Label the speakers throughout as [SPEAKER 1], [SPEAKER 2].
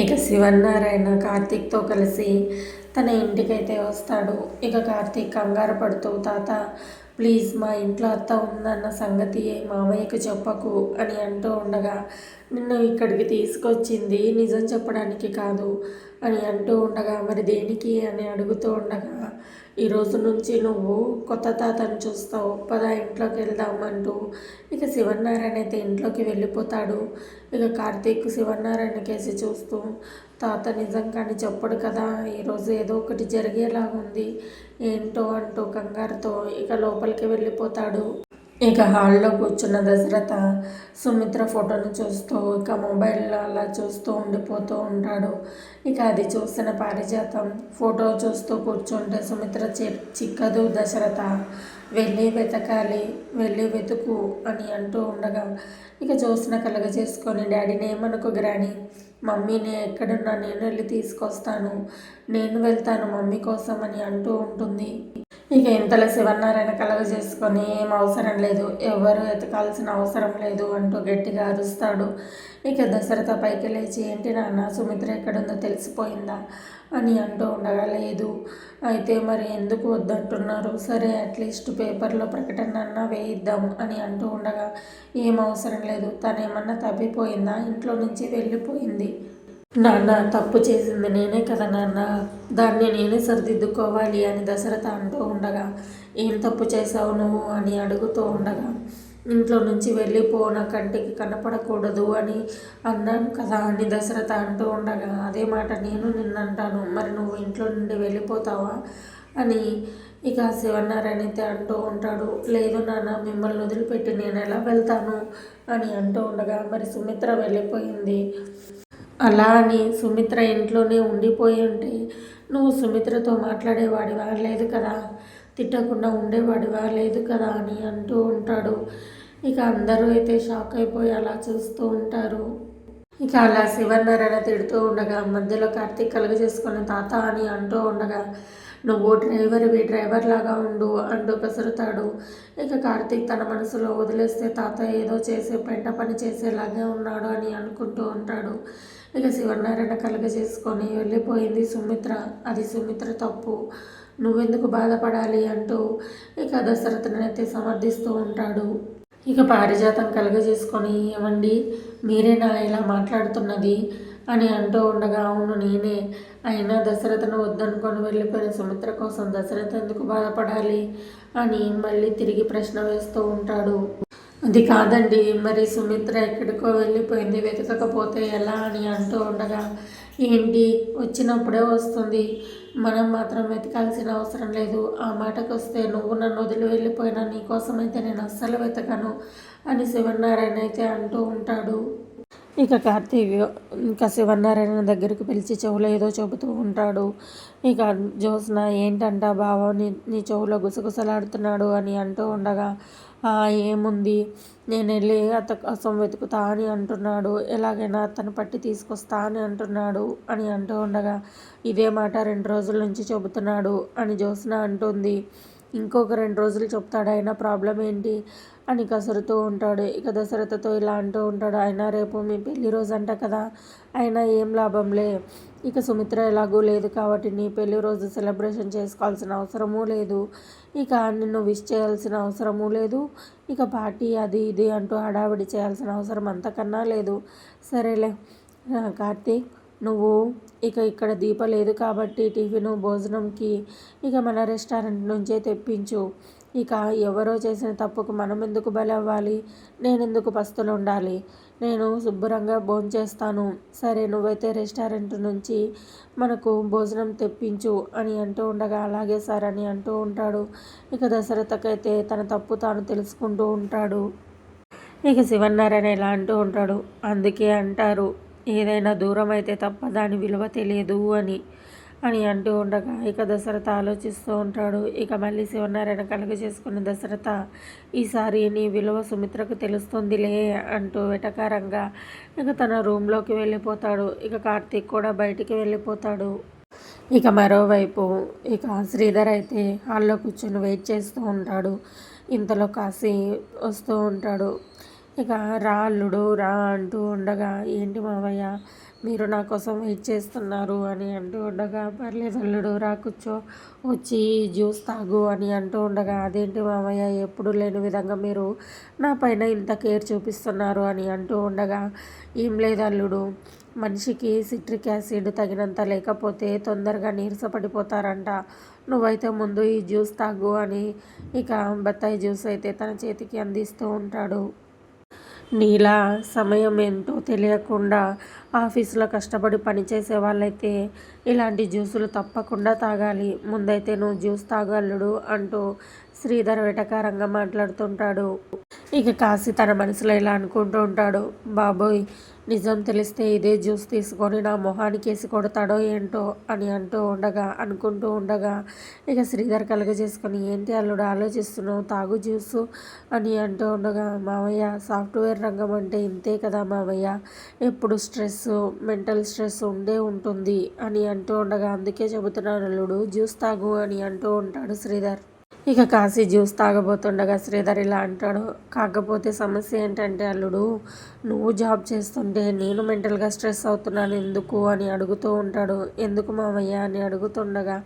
[SPEAKER 1] ఇక శివనారాయణ కార్తీక్తో కలిసి తన ఇంటికైతే వస్తాడు. ఇక కార్తీక్ కంగారు పడుతూ తాత ప్లీజ్ మా ఇంట్లో అత్త ఉందన్న సంగతి మామయ్యకు చెప్పకు అని అంటూ ఉండగా నిన్ను ఇక్కడికి తీసుకొచ్చింది నిజం చెప్పడానికి కాదు. అని అంటూ ఉండగా మరి దేనికి? అని అడుగుతూ ఉండగా ఈ రోజు నుంచి నువ్వు కొత్త తాతను చూస్తావు. పదా ఇంట్లోకి వెళ్దామంటూ ఇక శివనారాయణ అయితే ఇంట్లోకి వెళ్ళిపోతాడు. ఇక కార్తీక్ శివనారాయణ కేసి చూస్తూ తాత నిజం కానీ చెప్పడు కదా? ఈరోజు ఏదో ఒకటి జరిగేలాగుంది. ఏంటో అంటూ కంగారుతో ఇక లోపలికి వెళ్ళిపోతాడు. ఇక హాల్లో కూర్చున్న దశరథ సుమిత్ర ఫోటోను చూస్తూ ఇక మొబైల్లో అలా చూస్తూ ఉండిపోతూ ఉంటాడు. ఇక అది చూసిన పారిజాతం ఫోటో చూస్తూ కూర్చుంటే సుమిత్ర చిక్కదు దశరథ. వెళ్ళి వెతకాలి వెళ్ళి వెతుకు అని అంటూ ఉండగా ఇక చూసిన కలగ చేసుకొని డాడీని ఏమనుకో గ్రాని మమ్మీని ఎక్కడున్నా నేను వెళ్ళి తీసుకొస్తాను. నేను వెళ్తాను మమ్మీ కోసం అని అంటూ ఉంటుంది. ఇక ఇంతలో శివన్నారాయణ కలగ చేసుకొని ఏం అవసరం లేదు. ఎవరు ఎతకాల్సిన అవసరం లేదు అంటూ గట్టిగా అరుస్తాడు. ఇక దశరథ పైకి లేచి ఏంటి నాన్న సుమిత్ర ఎక్కడుందో తెలిసిపోయిందా? అని అంటూ ఉండగా లేదు. అయితే మరి ఎందుకు వద్దంటున్నారు? సరే అట్లీస్ట్ పేపర్లో ప్రకటన అన్నా వేయిద్దాం అని అంటూ ఉండగా ఏం అవసరం లేదు. తనేమన్నా తప్పిపోయిందా? ఇంట్లో నుంచి వెళ్ళిపోయింది. నాన్న తప్పు చేసింది నేనే కదా నాన్న. దాన్ని నేనే సరిదిద్దుకోవాలి అని దశరథ అంటూ ఉండగా ఏం తప్పు చేసావు నువ్వు? అని అడుగుతూ ఉండగా ఇంట్లో నుంచి వెళ్ళిపో నా కంటికి కనపడకూడదు అని అన్నాను కదా అని దశరథ అంటూ ఉండగా అదే మాట నేను నిన్నంటాను. మరి నువ్వు ఇంట్లో నుండి వెళ్ళిపోతావా? అని ఇక శివనారాయణ అయితే అంటూ ఉంటాడు లేదు నాన్న మిమ్మల్ని వదిలిపెట్టి నేను ఎలా వెళ్తాను? అని అంటూ ఉండగా మరి సుమిత్ర వెళ్ళిపోయింది. అలా అని సుమిత్ర ఇంట్లోనే ఉండిపోయి ఉంటే నువ్వు సుమిత్రతో మాట్లాడేవాడివా? లేదు కదా. తిట్టకుండా ఉండేవాడివా? లేదు కదా అని అంటూ ఉంటాడు. ఇక అందరూ అయితే షాక్ అయిపోయి అలా చూస్తూ ఉంటారు. ఇక అలా శివనారాయణ తిడుతూ ఉండగా మధ్యలో కార్తీక్ కలుగ చేసుకున్న తాత అని అంటూ ఉండగా నువ్వు డ్రైవర్వి డ్రైవర్ లాగా ఉండు అంటూ కసురుతాడు ఇక కార్తీక్ తన మనసులో వదిలేస్తే తాత ఏదో చేసే పెంట పని చేసేలాగే ఉన్నాడు అని అనుకుంటూ ఉంటాడు. ఇక శివనారాయణ కలగ చేసుకొని వెళ్ళిపోయింది. సుమిత్ర అది సుమిత్ర తప్పు. నువ్వెందుకు బాధపడాలి అంటూ ఇక దశరథనైతే సమర్థిస్తూ ఉంటాడు. ఇక పారిజాతం కలగజేసుకొని ఏమండి మీరేనా ఇలా మాట్లాడుతున్నది అని అంటూ ఉండగా అవును నేనే. అయినా దశరథను వద్దనుకొని వెళ్ళిపోయిన సుమిత్ర కోసం దశరథ ఎందుకు బాధపడాలి అని మళ్ళీ తిరిగి ప్రశ్న వేస్తూ ఉంటాడు. అది కాదండి మరి సుమిత్ర ఎక్కడికో వెళ్ళిపోయింది వెతకకపోతే ఎలా అని అంటూ ఉండగా ఏంటి వచ్చినప్పుడే వస్తుంది. మనం మాత్రం వెతకాల్సిన అవసరం లేదు. ఆ మాటకు వస్తే నువ్వు నన్ను వదిలి వెళ్ళిపోయినా నీకోసమైతే నేను అస్సలు వెతకను అని శివనారాయణ అయితే అంటూ ఉంటాడు. ఇక కార్తీక్ ఇంకా శివనారాయణ దగ్గరికి పిలిచి చెవులో ఏదో చెబుతూ ఉంటాడు. ఇక జ్యోత్స్న ఏంటంట బావ నీ నీ చెవులో గుసగుసలాడుతున్నాడు అని అంటూ ఉండగా ఏముంది? నేను వెళ్ళి అత కోసం వెతుకుతా అని అంటున్నాడు. ఎలాగైనా అతను పట్టి తీసుకొస్తా అని అంటున్నాడు అని అంటూ ఉండగా ఇదే మాట రెండు రోజుల నుంచి చెబుతున్నాడు అని జ్యోత్స్న అంటుంది. ఇంకొక రెండు రోజులు చెప్తాడు. అయినా ప్రాబ్లం ఏంటి? అని కసురుతూ ఉంటాడు. ఇక దశరథతో ఇలా అంటూ ఉంటాడు అయినా రేపు మీ పెళ్ళి రోజు అంట కదా? అయినా ఏం లాభంలే? ఇక సుమిత్ర ఎలాగూ లేదు కాబట్టి నీ పెళ్ళి రోజు సెలబ్రేషన్ చేసుకోవాల్సిన అవసరమూ లేదు. ఇక నిన్ను విష్ చేయాల్సిన అవసరమూ లేదు. ఇక పార్టీ అది ఇది అంటూ హడావిడి చేయాల్సిన అవసరం అంతకన్నా లేదు. సరేలే కార్తీక్ నువ్వు ఇక ఇక్కడ దీప లేదు కాబట్టి టిఫిన్ భోజనంకి ఇక మన రెస్టారెంట్ నుంచే తెప్పించు. ఇక ఎవరో చేసిన తప్పుకు మనం ఎందుకు బలవ్వాలి? నేను ఎందుకు పస్తులు ఉండాలి? నేను శుభ్రంగా భోంచేస్తాను సరే నువ్వైతే రెస్టారెంట్ నుంచి మనకు భోజనం తెప్పించు అని అంటూ ఉండగా అలాగే సార్ అని అంటూ ఉంటాడు. ఇక దశరథకైతే తన తప్పు తాను తెలుసుకుంటూ ఉంటాడు. ఇక శివన్నారాయణ ఇలా అంటూ ఉంటాడు. అందుకే అంటారు ఏదైనా దూరం అయితే తప్ప దాని విలువ తెలియదు అని. అని అంటూ ఉండగా ఇక దశరథ ఆలోచిస్తూ ఉంటాడు. ఇక మళ్ళీ శివనారాయణ కలుగ చేసుకున్న దశరథ ఈసారి నీ విలువ సుమిత్రకు తెలుస్తుందిలే అంటూ వెటకారంగా ఇక తన రూమ్లోకి వెళ్ళిపోతాడు. ఇక కార్తీక్ కూడా బయటికి వెళ్ళిపోతాడు. ఇక మరోవైపు ఇక శ్రీధర్ అయితే హాల్లో కూర్చొని వెయిట్ చేస్తూ ఉంటాడు. ఇంతలో కాసి వస్తూ ఉంటాడు. ఇక రా అల్లుడు రా అంటూ ఉండగా ఏంటి మావయ్య మీరు నా కోసం వెయిట్ చేస్తున్నారు అని అంటూ ఉండగా పర్లేదు అల్లుడు రా కూర్చో వచ్చి జ్యూస్ తాగు అని అంటూ ఉండగా అదేంటి మామయ్య ఎప్పుడు లేని విధంగా మీరు నా పైన ఇంత కేర్ చూపిస్తున్నారు అని అంటూ ఉండగా ఏం లేదు అల్లుడు మనిషికి సిట్రిక్ యాసిడ్ తగినంత లేకపోతే తొందరగా నీరసపడిపోతారంట. నువ్వైతే ముందు ఈ జ్యూస్ తాగు అని ఇక బత్తాయి జ్యూస్ అయితే తన చేతికి అందిస్తూ ఉంటాడు. నీలా సమయం ఏంటో తెలియకుండా ఆఫీసులో కష్టపడి పనిచేసే వాళ్ళైతే ఇలాంటి జ్యూసులు తప్పకుండా తాగాలి. ముందైతే నువ్వు జ్యూస్ తాగలడు అంటూ శ్రీధర్ వెటకారంగా మాట్లాడుతుంటాడు. ఇక కాశీ తన మనసులో ఇలా అనుకుంటూ ఉంటాడు. బాబోయ్ నిజం తెలిస్తే ఇదే జ్యూస్ తీసుకొని నా మొహానికి వేసి కొడతాడో ఏంటో అని అంటూ ఉండగా అనుకుంటూ ఉండగా ఇక శ్రీధర్ కలగజేసుకొని ఏంటి అల్లుడు ఆలోచిస్తున్నావు? తాగు జ్యూసు అని అంటూ ఉండగా మావయ్య సాఫ్ట్వేర్ రంగం అంటే ఇంతే కదా మావయ్య? ఎప్పుడు స్ట్రెస్ మెంటల్ స్ట్రెస్ ఉండే ఉంటుంది అని అంటూ ఉండగా అందుకే చెబుతున్నాను అల్లుడు జ్యూస్ తాగు అని అంటూ ఉంటాడు శ్రీధర్. ఇక కాశీ జ్యూస్ తాగబోతుండగా శ్రీధర్ ఇలా అంటాడు కాకపోతే సమస్య ఏంటంటే అల్లుడు నువ్వు జాబ్ చేస్తుంటే నేను మెంటల్గా స్ట్రెస్ అవుతున్నాను ఎందుకు? అని అడుగుతూ ఉంటాడు. ఎందుకు మామయ్య అని అడుగుతుండగా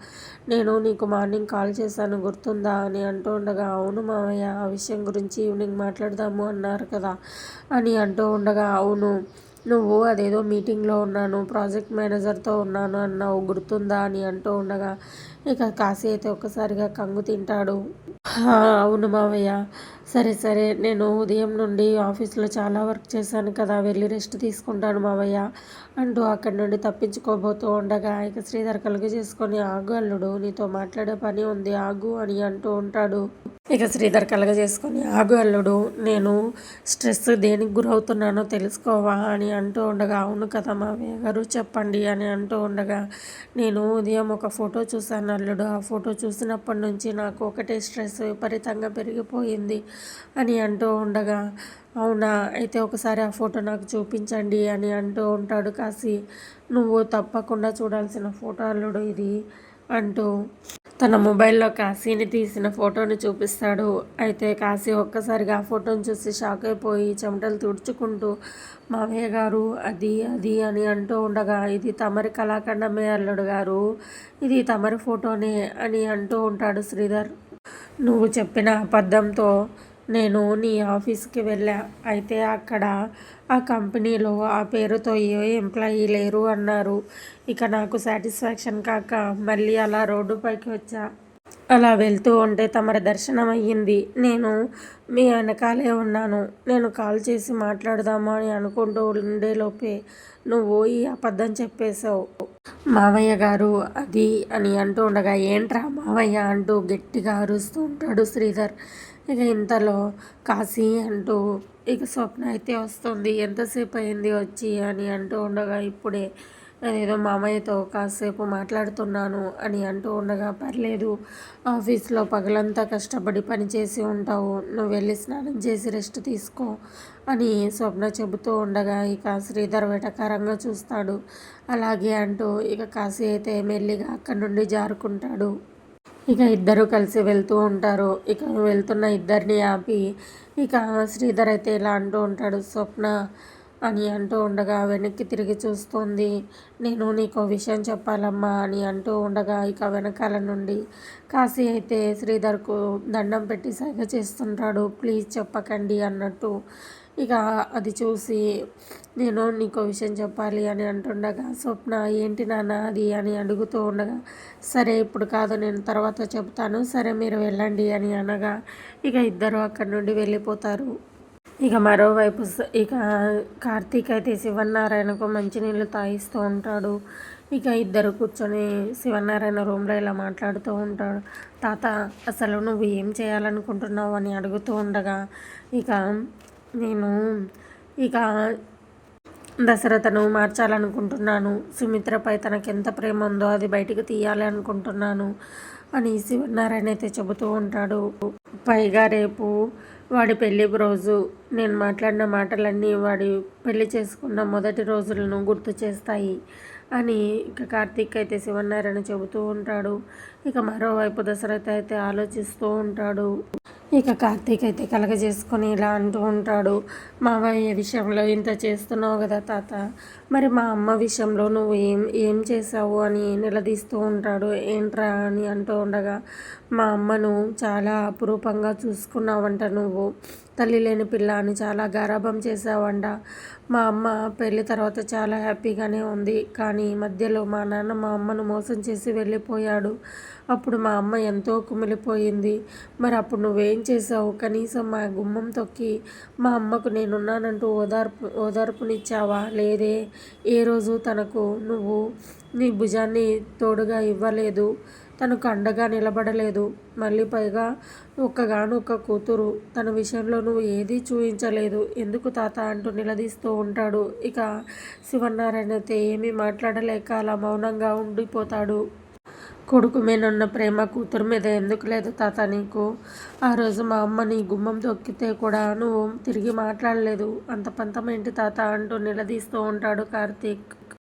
[SPEAKER 1] నేను నీకు మార్నింగ్ కాల్ చేశాను గుర్తుందా? అని అంటూ ఉండగా అవును మామయ్య ఆ విషయం గురించి ఈవినింగ్ మాట్లాడదాము అన్నారు కదా అని అంటూ ఉండగా అవును నువ్వు అదేదో మీటింగ్లో ఉన్నాను ప్రాజెక్ట్ మేనేజర్తో ఉన్నాను అన్నావు గుర్తుందా? అని అంటూ ఉండగా ఇక కాశీ అయితే ఒక్కసారిగా కంగు తింటాడు. అవును మావయ్య. సరే సరే. నేను ఉదయం నుండి ఆఫీస్లో చాలా వర్క్ చేశాను కదా. వెళ్ళి రెస్ట్ తీసుకుంటాను మావయ్య అంటూ అక్కడి నుండి తప్పించుకోబోతూ ఉండగా ఇక శ్రీధర్ కలుగు చేసుకొని ఆగు అల్లుడు నీతో మాట్లాడే పని ఉంది ఆగు అని అంటూ ఉంటాడు. ఇక శ్రీధర్ కలగజేసుకొని ఆగు అల్లుడు నేను స్ట్రెస్ దేనికి గురవుతున్నానో తెలుసుకోవా అని అంటూ ఉండగా అవును కదా మావయ్య గారు చెప్పండి అని అంటూ ఉండగా నేను ఉదయం ఒక ఫోటో చూశాను అల్లుడు. ఆ ఫోటో చూసినప్పటి నుంచి నాకు ఒకటే స్ట్రెస్ విపరీతంగా పెరిగిపోయింది. అని అంటూ ఉండగా అవునా అయితే ఒకసారి ఆ ఫోటో నాకు చూపించండి అని అంటూ ఉంటాడు కాశీ. నువ్వు తప్పకుండా చూడాల్సిన ఫోటో అల్లుడు ఇది అంటూ తన మొబైల్లో కాశీని తీసిన ఫోటోని చూపిస్తాడు. అయితే కాశీ ఒక్కసారిగా ఆ ఫోటోని చూసి షాక్ అయిపోయి చెమటలు తుడుచుకుంటూ మావయ్య గారు అది అది అని అంటూ ఉండగా ఇది తమరి కళాఖండమే అల్లుడు గారు ఇది తమరి ఫోటోనే అని అంటూ ఉంటాడు శ్రీధర్. నువ్వు చెప్పిన అబద్ధంతో నేను నీ ఆఫీస్కి వెళ్ళా. అయితే అక్కడ ఆ కంపెనీలో ఆ పేరుతో ఏ ఎంప్లాయీ లేరు అన్నారు. ఇక నాకు సాటిస్ఫాక్షన్ కాక మళ్ళీ అలా రోడ్డుపైకి వచ్చా. అలా వెళ్తూ ఉంటే తమరి దర్శనం అయ్యింది. నేను మీ వెనకాలే ఉన్నాను. నేను కాల్ చేసి మాట్లాడదామా అని అనుకుంటూ ఉండేలోపే నువ్వు ఈ అబద్ధం చెప్పేశావు. మావయ్య గారు అది అని అంటూ ఉండగా ఏంట్రా మావయ్య? అంటూ గట్టిగా అరుస్తూ ఉంటాడు శ్రీధర్. ఇక ఇంతలో కాశీ అంటూ ఇక స్వప్న అయితే వస్తుంది. ఎంతసేపు అయింది వచ్చి అని అంటూ ఉండగా ఇప్పుడే నేనేదో మామయ్యతో కాసేపు మాట్లాడుతున్నాను అని అంటూ ఉండగా పర్లేదు ఆఫీస్లో పగలంతా కష్టపడి పనిచేసి ఉంటావు. నువ్వు వెళ్ళి స్నానం చేసి రెస్ట్ తీసుకో అని స్వప్న చెబుతూ ఉండగా ఇక శ్రీధర్ వెటకారంగా చూస్తాడు. అలాగే అంటూ ఇక కాశీ అయితే మెల్లిగా అక్కడి నుండి జారుకుంటాడు. ఇక ఇద్దరు కలిసి వెళ్తూ ఉంటారు. ఇక వెళ్తున్న ఇద్దరిని ఆపి ఇక శ్రీధర్ అయితే ఇలా అంటూ ఉంటాడు స్వప్న అని అంటూ ఉండగా వెనక్కి తిరిగి చూస్తుంది. నేను నీకు విషయం చెప్పాలమ్మా అని అంటూ ఉండగా ఇక వెనకాల నుండి కాశీ అయితే శ్రీధర్కు దండం పెట్టి సైగ చేస్తుంటాడు. ప్లీజ్ చెప్పకండి అన్నట్టు ఇక అది చూసి నేను నీకు విషయం చెప్పాలి అని అంటుండగా స్వప్న ఏంటి నాన్న అది అని అడుగుతూ ఉండగా సరే ఇప్పుడు కాదు నేను తర్వాత చెప్తాను సరే మీరు వెళ్ళండి అని అనగా ఇక ఇద్దరు అక్కడి నుండి వెళ్ళిపోతారు. ఇక మరోవైపు ఇక కార్తీక్ అయితే శివనారాయణకు మంచినీళ్ళు తాగిస్తూ ఉంటాడు. ఇక ఇద్దరు కూర్చొని శివనారాయణ రూమ్లో ఇలా మాట్లాడుతూ ఉంటాడు. తాత అసలు నువ్వు ఏం చేయాలనుకుంటున్నావు అని అడుగుతూ ఉండగా ఇక నేను ఇక దశరథను మార్చాలనుకుంటున్నాను. సుమిత్రపై తనకెంత ఎంత ప్రేమ ఉందో అది బయటికి తీయాలి అనుకుంటున్నాను అని శివనారాయణ అయితే చెబుతూ ఉంటాడు. పైగా రేపు వాడి పెళ్ళి రోజు నేను మాట్లాడిన మాటలన్నీ వాడి పెళ్ళి చేసుకున్న మొదటి రోజులను గుర్తు చేస్తాయి అని ఇక కార్తీక్ అయితే శివనారాయణ చెబుతూ ఉంటాడు. ఇక మరోవైపు దశరథ అయితే ఆలోచిస్తూ ఉంటాడు. ఇక కార్తీక్ అయితే కలగజేసుకొని ఇలా అంటూ ఉంటాడు. మావయ్య విషయంలో ఇంత చేస్తున్నావు కదా తాత. మరి మా అమ్మ విషయంలో నువ్వు ఏం ఏం చేసావు అని నిలదీస్తూ ఉంటాడు. ఏంట్రా అని అంటూ ఉండగా మా అమ్మను చాలా అపురూపంగా చూసుకున్నావంట నువ్వు. తల్లి లేని పిల్ల అని చాలా గారాభం చేసావంట మా అమ్మ పెళ్ళి తర్వాత చాలా హ్యాపీగానే ఉంది. కానీ మధ్యలో మా నాన్న మా అమ్మను మోసం చేసి వెళ్ళిపోయాడు. అప్పుడు మా అమ్మ ఎంతో కుమిలిపోయింది. మరి అప్పుడు నువ్వేం చేసావు కనీసం మా గుమ్మం తొక్కి మా అమ్మకు నేనున్నానంటూ ఓదార్పు ఓదార్పునిచ్చావా? లేదే. ఏ రోజు తనకు నువ్వు నీ భుజాన్ని తోడుగా ఇవ్వలేదు. తనకు అండగా నిలబడలేదు. మళ్ళీ పైగా ఒక్కగానొక్క కూతురు. తన విషయంలో నువ్వు ఏదీ చూపించలేదు ఎందుకు తాత అంటూ నిలదీస్తూ ఉంటాడు. ఇక శివనారాయణ అయితే ఏమీ మాట్లాడలేక అలా మౌనంగా ఉండిపోతాడు. కొడుకు మీనున్న ప్రేమ కూతురు మీద ఎందుకు లేదు తాత నీకు? ఆ రోజు మా అమ్మ నీ గుమ్మం తొక్కితే కూడా నువ్వు తిరిగి మాట్లాడలేదు. అంత పంతం ఏంటి తాత అంటూ నిలదీస్తూ ఉంటాడు కార్తీక్.